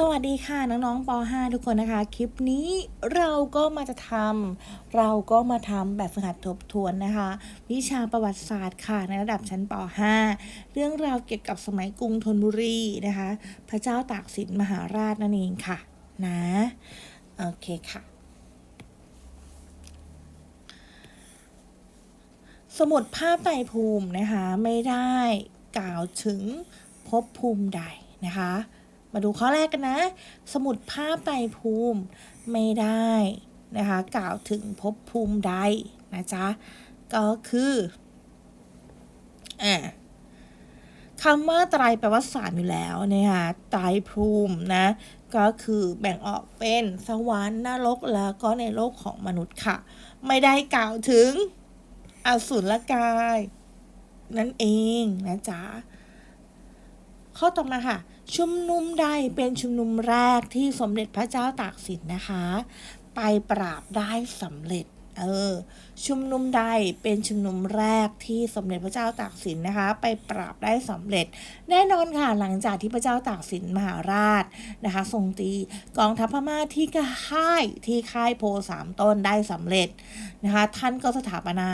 สวัสดีค่ะน้องๆป .5 ทุกคนนะคะ คลิปนี้เราก็มาจะทำเราก็มาทำแบบฝึกหัดทบทวนนะคะ วิชาประวัติศาสตร์ค่ะในระดับชั้นป .5 เรื่องราวเกี่ยวกับสมัยกรุงธนบุรีนะคะ พระเจ้าตากสินมหาราชนั่นเองค่ะนะโอเคค่ะ สมุดภาพไตภูมินะคะ ไม่ได้กล่าวถึงภพภูมิใดนะคะ มาดูข้อแรกกันนะ สมุดภาพไตรภูมิไม่ได้นะคะ กล่าวถึงภพภูมิใดนะจ๊ะ ก็คืออ่าคำว่าไตรแปลว่าสามอยู่แล้วนะคะไตรภูมินะ ก็คือแบ่งออกเป็นสวรรค์นรกแล้วก็ในโลกของมนุษย์ค่ะ ไม่ได้กล่าวถึงอสุรกาย นั่นเองนะจ๊ะ ข้อต่อมาค่ะ ชุมนุมใดเป็นชุมนุมแรกที่สมเด็จพระเจ้าตากสินนะคะ ไปปราบได้สำเร็จเออชุมนุมใดเป็นชุมนุมแรกที่สมเด็จพระเจ้าตากสินนะคะ ไปปราบได้สำเร็จ แน่นอนค่ะหลังจากที่พระเจ้าตากสินมหาราชนะคะ ทรงตีกองทัพพม่าที่ค่ายที่ค่ายโพสามต้นได้สำเร็จนะคะ ท่านก็สถาปนา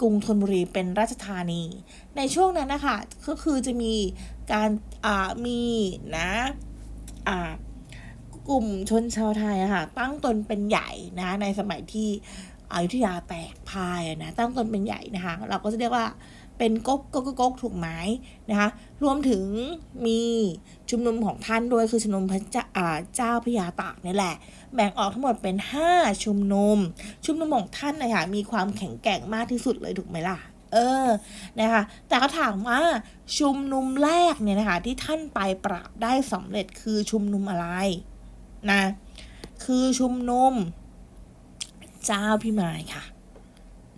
กรุงธนบุรีเป็นราชธานี ในช่วงนั้นนะคะก็คือจะมี การมีนะกลุ่มชนชาวไทยอะค่ะตั้งตนเป็นใหญ่นะในสมัยที่อยุธยาแตกพายนะตั้งตนเป็นใหญ่นะคะเราก็จะเรียกว่าเป็นก๊กก๊กก๊กถูกไหมนะคะรวมถึงมีชุมนุมของท่านด้วยคือชุมนุมพระเจ้าเจ้าพระยาตากนี่แหละ แบ่งออกทั้งหมดเป็น 5 ชุมนุม ชุมนุมของท่านนะคะมีความแข็งแกร่งมากที่สุดเลยถูกไหมล่ะ เออนะคะแต่ก็ถามว่าชุมนุมแรกเนี่ยนะคะที่ท่านไปปราบได้สำเร็จคือชุมนุมอะไรนะคือชุมนุม เจ้าพิมายค่ะ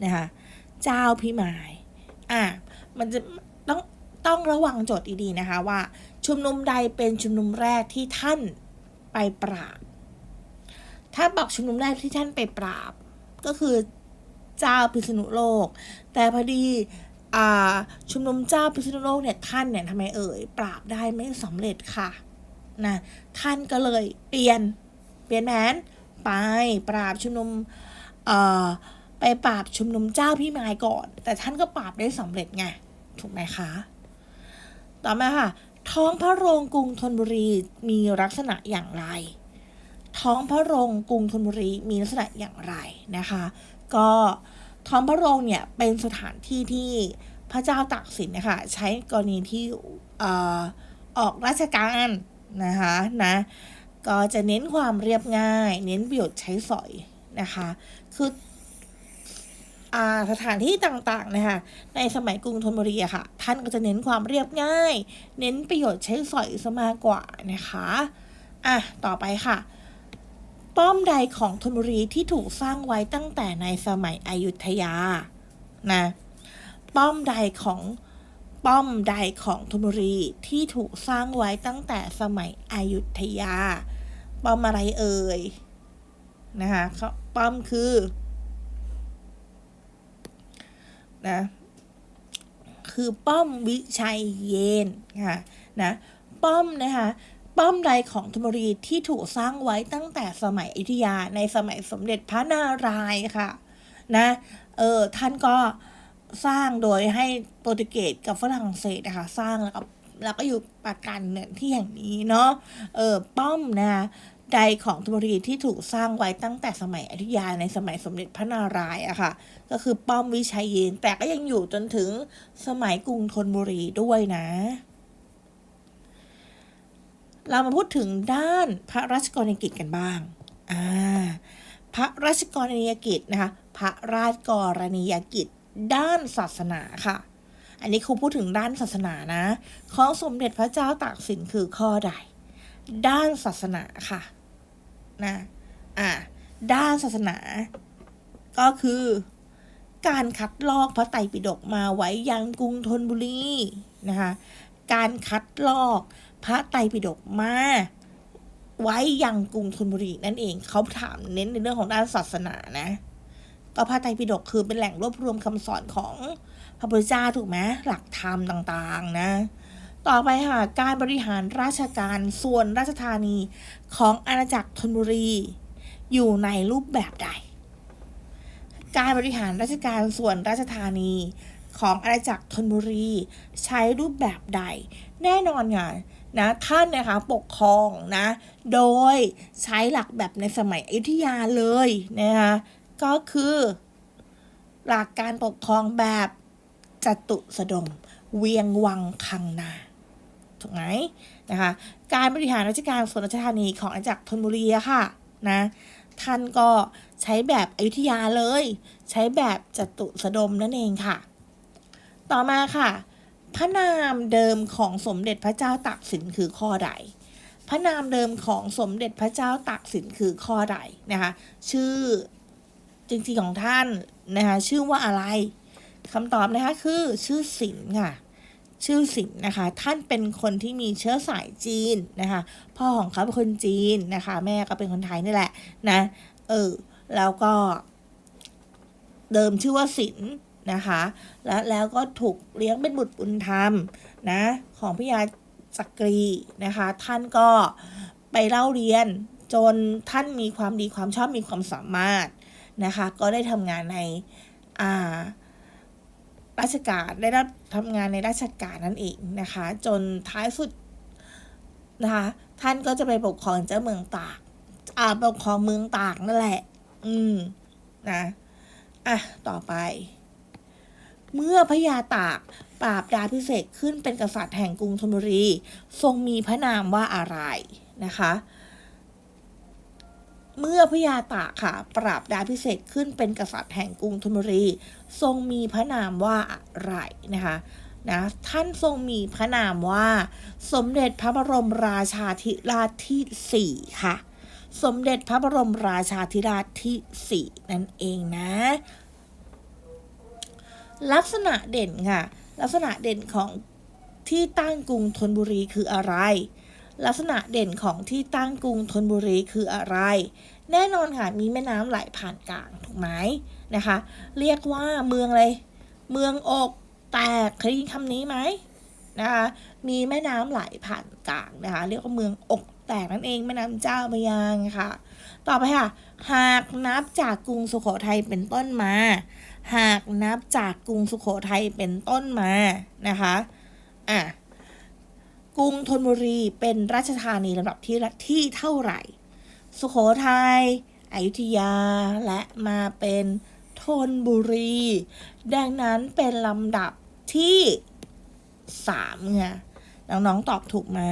นะคะเจ้าพิมายอะมันจะต้องต้องระวังโจทย์ดีๆนะคะว่า ชุมนุมใดเป็นชุมนุมแรกที่ท่านไปปราบ ถ้าบอกชุมนุมแรกที่ท่านไปปราบ ก็คือ เจ้าพิษณุโลก แต่พอดีอชุมนุมเจ้าพิษณุโลกเนี่ยท่านเนี่ยทำไมเอ่ยปราบได้ไม่สำเร็จค่ะนะท่านก็เลยเปลี่ยนเปลี่ยนแผนไปปราบชุมนุมไปปราบชุมนุมเจ้าพี่มายก่อน แต่ท่านก็ปราบได้สำเร็จไงถูกไหมคะ ต่อมาค่ะ ท้องพระโรงกรุงธนบุรีมีลักษณะอย่างไร ท้องพระโรงกรุงธนบุรีมีลักษณะอย่างไรนะคะ ก็ท้องพระโรงเนี่ยเป็นสถานที่ที่พระเจ้าตากสินนะคะใช้กรณีที่อออกราชการนะคะนะก็จะเน้นความเรียบง่าย เน้นประโยชน์ใช้สอยนะคะคืออสถานที่ต่างๆนะคะในสมัยกรุงธนบุรีอะค่ะท่านก็จะเน้นความเรียบง่าย เน้นประโยชน์ใช้สอยซะมากกว่านะคะอะต่อไปค่ะ ป้อมใดของธนบุรีที่ถูกสร้างไว้ตั้งแต่ในสมัยอยุธยา นะ ป้อมใดของป้อมใดของธนบุรีที่ถูกสร้างไว้ตั้งแต่สมัยอยุธยา ป้อมอะไรเอ่ย นะคะป้อมคือ นะ คือป้อมวิชัยเยนค่ะ นะ ป้อมนะคะ ป้อมใดของธนบุรีที่ถูกสร้างไว้ตั้งแต่สมัยอยุธยาในสมัยสมเด็จพระนารายณ์ค่ะ นะ เออท่านก็สร้างโดยให้โปรตุเกสกับฝรั่งเศสนะคะสร้างแล้วก็แล้วก็อยู่ปากกันเนี่ยที่แห่งนี้เนาะเออป้อมนะใดของธนบุรีที่ถูกสร้างไว้ตั้งแต่สมัยอยุธยาในสมัยสมเด็จพระนารายณ์อะค่ะ ก็คือป้อมวิชัยเยนแต่ก็ยังอยู่จนถึงสมัยกรุงธนบุรีด้วยนะ เรามาพูดถึงด้านพระราชกรณียกิจกันบ้างอ่าพระราชกรณียกิจนะคะ พระราชกรณียกิจด้านศาสนาค่ะ อันนี้ครูพูดถึงด้านศาสนานะ ของสมเด็จพระเจ้าตากสินคือข้อใด ด้านศาสนาค่ะ นะ อ่า ด้านศาสนา ก็คือ การคัดลอกพระไตรปิฎกมาไว้ยังกรุงธนบุรีนะคะ การคัดลอก พระไตรปิฎกมาไว้ยังกรุงธนบุรีนั่นเอง เขาถามเน้นในเรื่องของด้านศาสนานะ ก็พระไตรปิฎกคือเป็นแหล่งรวบรวมคำสอนของพระพุทธเจ้าถูกไหมหลักธรรมต่างๆ นะ ต่อไปค่ะการบริหารราชการส่วนราชธานีของอาณาจักรธนบุรี อยู่ในรูปแบบใด การบริหารราชการส่วนราชธานี ของอาณาจักรธนบุรี ใช้รูปแบบใด แน่นอนค่ะนะท่านนะคะปกครองนะโดยใช้หลักแบบในสมัยอยุธยาเลยนะคะก็คือหลักการปกครองแบบจตุสดม เวียงวังคังนาถูกไหมนะคะการบริหารราชการส่วนราชธานีของอาณาจักรธนบุรีค่ะนะท่านก็ใช้แบบอยุธยาเลย ใช้แบบจตุสดมนั่นเองค่ะ ต่อมาค่ะ พระนามเดิมของสมเด็จพระเจ้าตากสินคือข้อใด พระนามเดิมของสมเด็จพระเจ้าตากสินคือข้อใดนะคะ ชื่อจริงๆของท่านนะคะชื่อว่าอะไรคำตอบนะคะคือชื่อสินค่ะ ชื่อสินนะคะ ท่านเป็นคนที่มีเชื้อสายจีนนะคะ พ่อของเขาเป็นคนจีนนะคะ แม่ก็เป็นคนไทยนี่แหละนะ เออ แล้วก็ เดิมชื่อว่าสิน นะคะ และแล้วก็ถูกเลี้ยงเป็นบุตรบุญธรรมนะของพิยาจักรีนะคะ ท่านก็ไปเล่าเรียนจนท่านมีความดีความชอบมีความสามารถนะคะ ก็ได้ทำงานในอ่าราชการได้รับทำงานในราชการนั่นเองนะคะ จนท้ายสุดนะคะท่านก็จะไปปกครองเจ้าเมืองตากอ่าปกครองเมืองตากนั่นแหละ อืมนะอะต่อไป เมื่อพระยาตากปราบดาพิเศษขึ้นเป็นกษัตริย์แห่งกรุงธนบุรี ทรงมีพระนามว่าอะไรนะคะ เมื่อพระยาตากค่ะ ปราบดาพิเศษขึ้นเป็นกษัตริย์แห่งกรุงธนบุรี ทรงมีพระนามว่าอะไรนะคะนะท่านทรงมีพระนามว่า สมเด็จพระบรมราชาธิราชที่สี่ค่ะ สมเด็จพระบรมราชาธิราชที่สี่นั่นเองนะ ลักษณะเด่นค่ะ ลักษณะเด่นของที่ตั้งกรุงธนบุรีคืออะไร ลักษณะเด่นของที่ตั้งกรุงธนบุรีคืออะไร แน่นอนค่ะมีแม่น้ำไหลผ่านกลางถูกไหมนะคะ เรียกว่าเมืองอะไรเมืองอกแตกเคยได้ยินคำนี้ไหมนะคะมีแม่น้ำไหลผ่านกลางนะคะเรียกว่าเมืองอกแตกนั่นเองแม่น้ำเจ้าพระยางค่ะ ต่อไปค่ะ หากนับจากกรุงสุโขทัยเป็นต้นมา หากนับจากกรุงสุโขทัยเป็นต้นมานะคะอะกรุงธนบุรีเป็นราชธานีลำดับที่ที่เท่าไหร่ สุโขทัยอยุธยา และมาเป็นธนบุรี ดังนั้นเป็นลำดับที่สามไงน้องๆตอบถูกไหม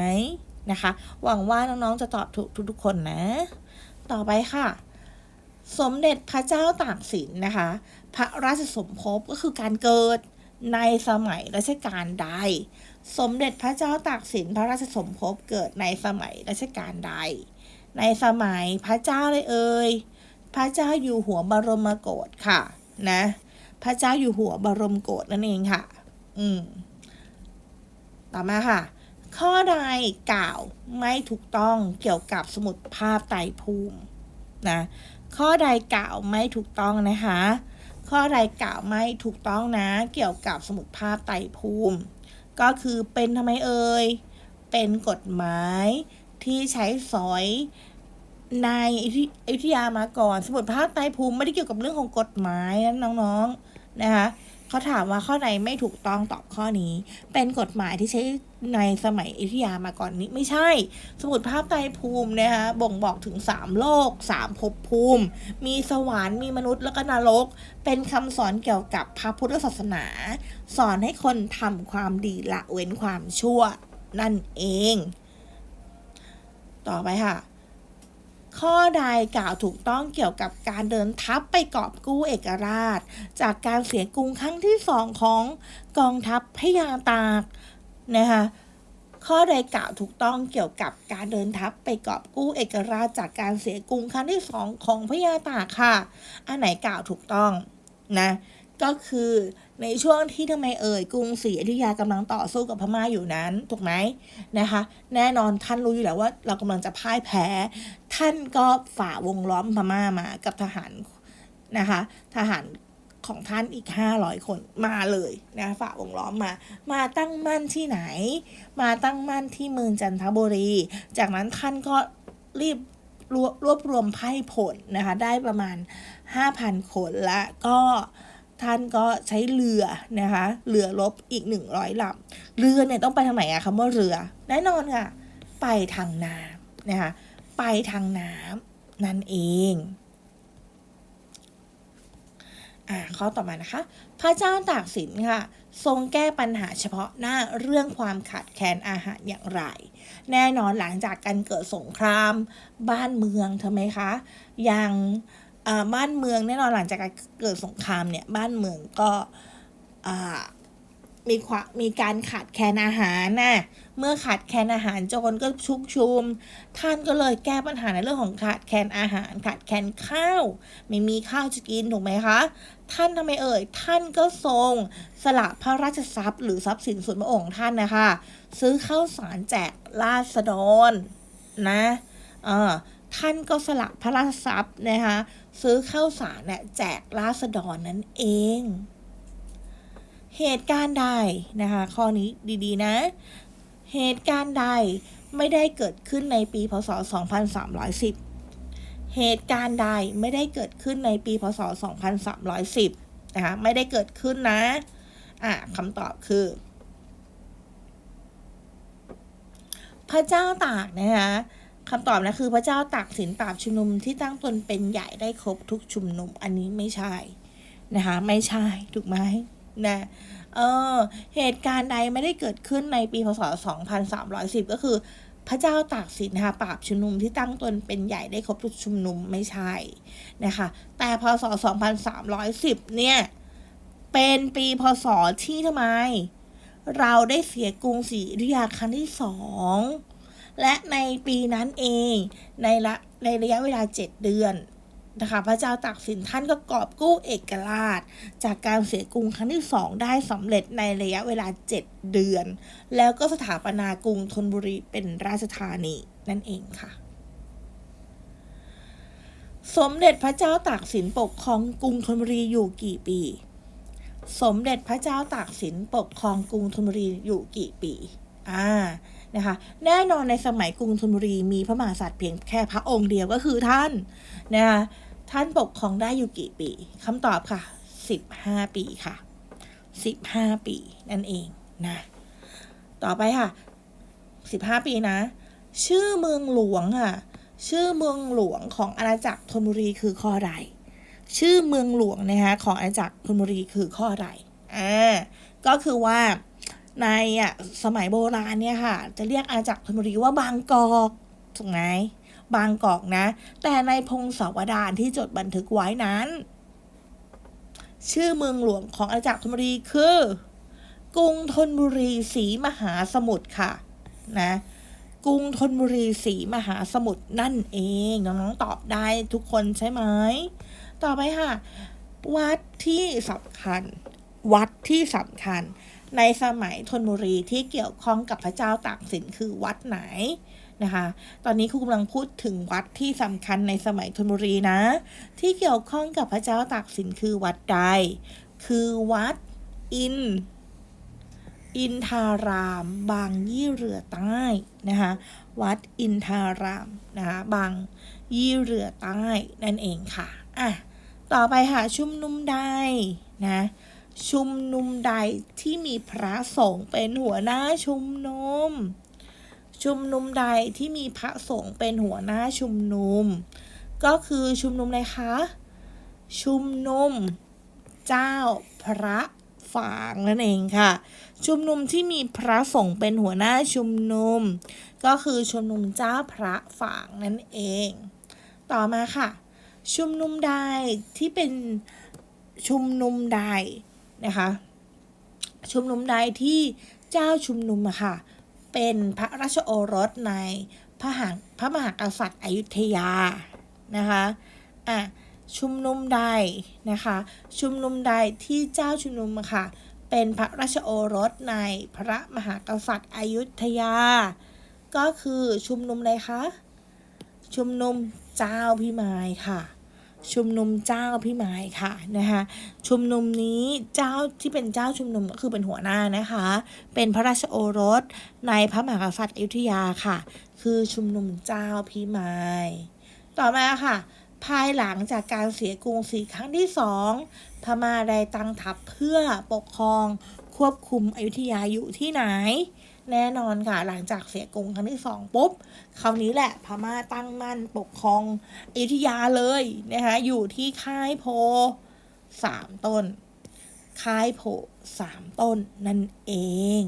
นะคะ หวังว่าน้องๆจะตอบถูกทุกๆคนนะ ต่อไปค่ะ สมเด็จพระเจ้าตากสินนะคะ พระราชสมภพก็คือการเกิดในสมัยรัชกาลใด สมเด็จพระเจ้าตากสินพระราชสมภพเกิดในสมัยรัชกาลใด ในสมัยพระเจ้าเลยเอ่ย พระเจ้าอยู่หัวบรมโกศค่ะนะ พระเจ้าอยู่หัวบรมโกศนั่นเองค่ะ อืม ต่อมาค่ะ ข้อใดกล่าวไม่ถูกต้องเกี่ยวกับสมุดภาพไตรภูมินะ ข้อใดกล่าวไม่ถูกต้องนะคะ ข้อใดกล่าวไม่ถูกต้องนะ เกี่ยวกับสมุดภาพไตรภูมิ ก็คือเป็นทำไมเอ่ย เป็นกฎหมายที่ใช้สอยในอยุธยามาก่อน สมุดภาพไตรภูมิไม่ได้เกี่ยวกับเรื่องของกฎหมายนะน้องๆนะคะเขาถามว่าข้อไหนไม่ถูกต้องตอบข้อนี้ เป็นกฎหมายที่ใช้ ในสมัยอยุธยามาก่อนนี้ไม่ใช่ สมุดภาพไตรภูมินะคะบ่งบอกถึงสามโลกสามภพภูมิ มีสวรรค์มีมนุษย์แล้วก็นรก เป็นคำสอนเกี่ยวกับพระพุทธศาสนา สอนให้คนทำความดีละเว้นความชั่วนั่นเอง ต่อไปค่ะข้อใดกล่าวถูกต้องเกี่ยวกับการเดินทัพไปกอบกู้เอกราช จากการเสียกรุงครั้งที่สองของกองทัพพญาตาก นะคะข้อใดกล่าวถูกต้องเกี่ยวกับการเดินทัพไปกอบกู้เอกราชจากการเสียกรุงครั้งที่สองของพญาตากค่ะ อันไหนกล่าวถูกต้องนะก็คือในช่วงที่ทำไมเอ่ยกรุงศรีอยุธยากำลังต่อสู้กับพม่าอยู่นั้นถูกไหมนะคะ แน่นอนท่านรู้อยู่แล้วว่าเรากำลังจะพ่ายแพ้ ท่านก็ฝ่าวงล้อมพม่ามากับทหารนะคะ ทหาร ของท่านอีก 500 คนมาเลยนะฝ่าวงล้อมมา มาตั้งมั่นที่ไหน มาตั้งมั่นที่เมืองจันทบุรี จากนั้นท่านก็รีบรวบรวบรวมไพ่ผลนะคะ ได้ประมาณ 5,000 คนและก็ท่านก็ใช้เรือนะคะเรือรบอีก 100ลำเรือเนี่ยต้องไปทางไหนอะคำว่าเรือ แน่นอนค่ะ ไปทางน้ำนะคะ ไปทางน้ำนั่นเอง อ่าข้อต่อมานะคะ พระเจ้าตากสินค่ะ ทรงแก้ปัญหาเฉพาะหน้าเรื่องความขาดแคลนอาหารอย่างไร แน่นอนหลังจากการเกิดสงคราม บ้านเมืองทำไมคะอย่างบ้านเมืองแน่นอนหลังจากการเกิดสงครามเนี่ยบ้านเมืองก็ มีความมีการขาดแคลนอาหารนะเมื่อขาดแคลนอาหารโจรก็ชุกชุม ท่านก็เลยแก้ปัญหาในเรื่องของขาดแคลนอาหาร ขาดแคลนข้าว ไม่มีข้าวจะกินถูกไหมคะ ท่านทำไมเอ่ย ท่านก็ทรงสละพระราชทรัพย์ หรือทรัพย์สินส่วนพระองค์ท่านนะคะ ซื้อข้าวสารแจกราษฎรนะเออท่านก็สละพระราชทรัพย์นะคะ ซื้อข้าวสารเนี่ยแจกราษฎรนั่นเอง เหตุการณ์ใดนะคะ ข้อนี้ดีๆนะ เหตุการณ์ใดไม่ได้เกิดขึ้นในปี พศ 2310 เหตุการณ์ใดไม่ได้เกิดขึ้นในปี พศ 2310 นะคะ ไม่ได้เกิดขึ้นนะ อะคำตอบคือ พระเจ้าตากนะคะคำตอบนะคือพระเจ้าตากสินปราบชุมนุมที่ตั้งตนเป็นใหญ่ได้ครบทุกชุมนุม อันนี้ไม่ใช่นะคะ ไม่ใช่ ถูกไหม นะเออเหตุการณ์ใดไม่ได้เกิดขึ้นในปีพศ 2310 ก็คือ พระเจ้าตากสินนะคะปราบชุมนุมที่ตั้งตนเป็นใหญ่ได้ครบทุกชุมนุมไม่ใช่นะคะแต่พศ 2310 เนี่ย เป็นปีพศที่ทำไม เราได้เสียกรุงศรีอยุธยาครั้งที่สองและในปีนั้นเองในละในระยะเวลา 7 เดือน นะคะพระเจ้าตากสินท่านก็กอบกู้เอกราช จากการเสียกรุงครั้งที่สองได้สำเร็จในระยะเวลา 7 เดือน แล้วก็สถาปนากรุงธนบุรีเป็นราชธานีนั่นเองค่ะ สมเด็จพระเจ้าตากสินปกครองกรุงธนบุรีอยู่กี่ปี สมเด็จพระเจ้าตากสินปกครองกรุงธนบุรีอยู่กี่ปี อ่านะคะแน่นอนในสมัยกรุงธนบุรีมีพระมหากษัตริย์เพียงแค่พระองค์เดียวก็คือท่านนะคะท่านปกครองได้อยู่กี่ปีคำตอบค่ะ 15 ปีค่ะ 15 ปีนั่นเองนะต่อไปค่ะ 15 ปีนะ ชื่อเมืองหลวงค่ะชื่อเมืองหลวงของอาณาจักรธนบุรีคือข้อใดชื่อเมืองหลวงนะคะของอาณาจักรธนบุรีคือข้อใดอ่าก็คือว่า ในอะสมัยโบราณเนี่ยค่ะ จะเรียกอาณาจักรธนบุรีว่าบางกอกถูกไหมบางกอกนะ แต่ในพงศาวดารที่จดบันทึกไว้นั้น ชื่อเมืองหลวงของอาณาจักรธนบุรีคือ กรุงธนบุรีศรีมหาสมุทรค่ะนะกรุงธนบุรีศรีมหาสมุทรนั่นเองน้องๆตอบได้ทุกคนใช่ไหมต่อไปค่ะ วัดที่สำคัญ วัดที่สำคัญ ในสมัยธนบุรีที่เกี่ยวข้องกับพระเจ้าตากสินคือวัดไหนนะคะ ตอนนี้ครูกำลังพูดถึงวัดที่สำคัญในสมัยธนบุรีนะ ที่เกี่ยวข้องกับพระเจ้าตากสินคือวัดใด คือวัดอิน อินทาราม บางยี่เรือใต้นะคะวัดอินทารามนะคะบางยี่เรือใต้นั่นเองค่ะอะต่อไปค่ะชุมนุมใดนะ ชุมนุมใดที่มีพระสงฆ์เป็นหัวหน้าชุมนุม ชุมนุมใดที่มีพระสงฆ์เป็นหัวหน้าชุมนุม ก็คือชุมนุมอะไรคะ ชุมนุมเจ้าพระฝางนั่นเองค่ะ ชุมนุมที่มีพระสงฆ์เป็นหัวหน้าชุมนุม ก็คือชุมนุมเจ้าพระฝางนั่นเอง ต่อมาค่ะ ชุมนุมใดที่เป็นชุมนุมใด นะคะชุมนุมใดที่เจ้าชุมนุมอะค่ะเป็นพระราชโอรสในพระหางพระมหากษัตริย์อยุธยานะคะอะชุมนุมใดนะคะชุมนุมใดที่เจ้าชุมนุมอะค่ะเป็นพระราชโอรสในพระมหากษัตริย์อยุธยา ก็คือชุมนุมอะไรคะชุมนุมเจ้าพิมายค่ะ ชุมนุมเจ้าพี่ไม้ค่ะนะคะชุมนุมนี้เจ้าที่เป็นเจ้าชุมนุมก็คือเป็นหัวหน้านะคะ เป็นพระราชโอรสในพระมหากษัตริย์อยุธยาค่ะ คือชุมนุมเจ้าพี่ไม้ต่อมาค่ะ ภายหลังจากการเสียกรุงศรีครั้งที่สองพม่าได้ตั้งทัพเพื่อปกครอง ควบคุมอยุธยาอยู่ที่ไหน แน่นอนค่ะ หลังจากเสียกรุงครั้งที่สองปุ๊บคราวนี้แหละพม่าตั้งมั่นปกครองอยุธยาเลยนะคะอยู่ที่ค่ายโพสามต้น ค่ายโพสามต้นนั่นเอง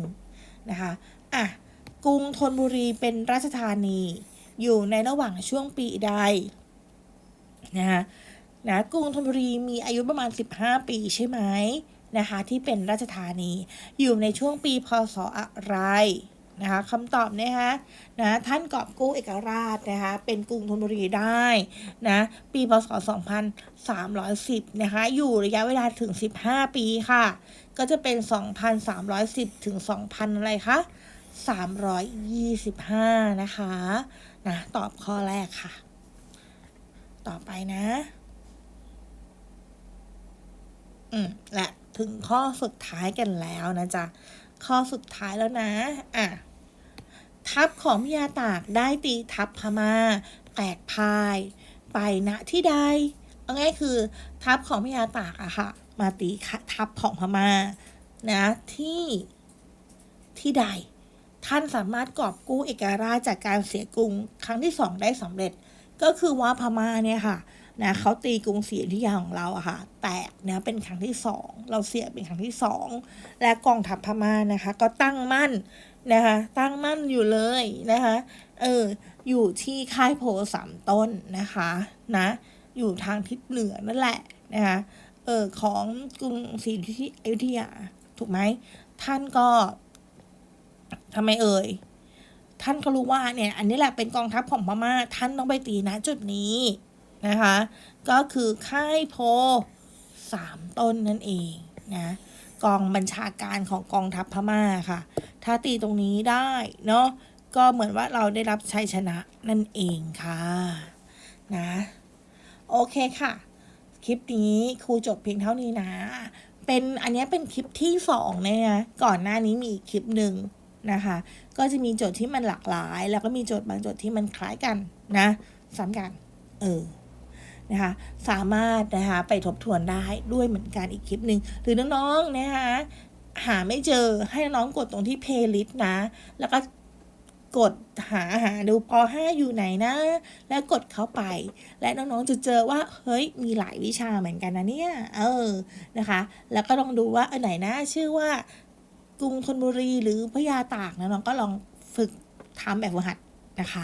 นะคะอะกรุงธนบุรีเป็นราชธานีอยู่ในระหว่างช่วงปีใดนะคะนะกรุงธนบุรีมีอายุประมาณ 15 ปีใช่ไหม นะคะที่เป็นราชธานี อยู่ในช่วงปีพศอะไรนะคะคำตอบนะคะนะท่านกอบกู้เอกราชนะคะเป็นกรุงธนบุรีได้นะปีพศ 2310นะคะอยู่ระยะเวลาถึง 15 ปีค่ะ ก็จะเป็น 2,310 ถึง 2,000 อะไรคะ 325 นะคะนะตอบข้อแรกค่ะ ต่อไปนะ อืม และ ถึงข้อสุดท้ายกันแล้วนะจ๊ะ ข้อสุดท้ายแล้วนะ อะ ทัพของพญาตากได้ตีทัพพม่า แตกพาย ไปณที่ใดเอาง่ายคือ ทัพของพญาตากอะค่ะ มาตีทัพของพม่านะที่ที่ใด ท่านสามารถกอบกู้เอกราชจากการเสียกรุง ครั้งที่สองได้สำเร็จ ก็คือว่าพม่าเนี่ยค่ะ นะเขาตีกรุงศรีอยุธยาของเราอะค่ะ แตกนะเป็นครั้งที่สองเราเสียเป็นครั้งที่สองและกองทัพพม่านะคะ ก็ตั้งมั่นนะคะ ตั้งมั่นอยู่เลยนะคะเอออยู่ที่ค่ายโพสามต้นนะคะนะอยู่ทางทิศเหนือนั่นแหละนะคะเออของกรุงศรีอยุธยาถูกไหมท่านก็ทำไมเอ่ยท่านก็รู้ว่าเนี่ย อันนี้แหละเป็นกองทัพของพม่าท่านต้องไปตีนะจุดนี้ นะคะ ก็คือค่ายโพสามต้นนั่นเองนะกองบัญชาการของกองทัพพม่าค่ะ ถ้าตีตรงนี้ได้เนาะก็เหมือนว่าเราได้รับชัยชนะนั่นเองค่ะนะโอเคค่ะ คลิปนี้ครูจบเพียงเท่านี้นะ เป็นอันนี้เป็นคลิปที่สองเนี่ยก่อนหน้านี้มีอีกคลิปหนึ่งนะคะ ก็จะมีโจทย์ที่มันหลากหลาย แล้วก็มีโจทย์บางโจทย์ที่มันคล้ายกันนะซ้ำกัน เออ นะคะสามารถนะคะไปทบทวนได้ด้วยเหมือนกันอีกคลิปหนึ่งหรือน้องๆนะคะหาไม่เจอให้น้องกดตรงที่เพลย์ลิสต์นะ แล้วก็กดหาหาดูป .5 อยู่ไหนนะ แล้วกดเข้าไป และน้องๆจะเจอว่า เฮ้ย มีหลายวิชาเหมือนกันนะเนี่ย เออ นะคะ แล้วก็ลองดูว่าเออไหนนะชื่อว่ากรุงธนบุรีหรือพญาตากนะน้องก็ลองฝึกทำแบบหัดนะคะ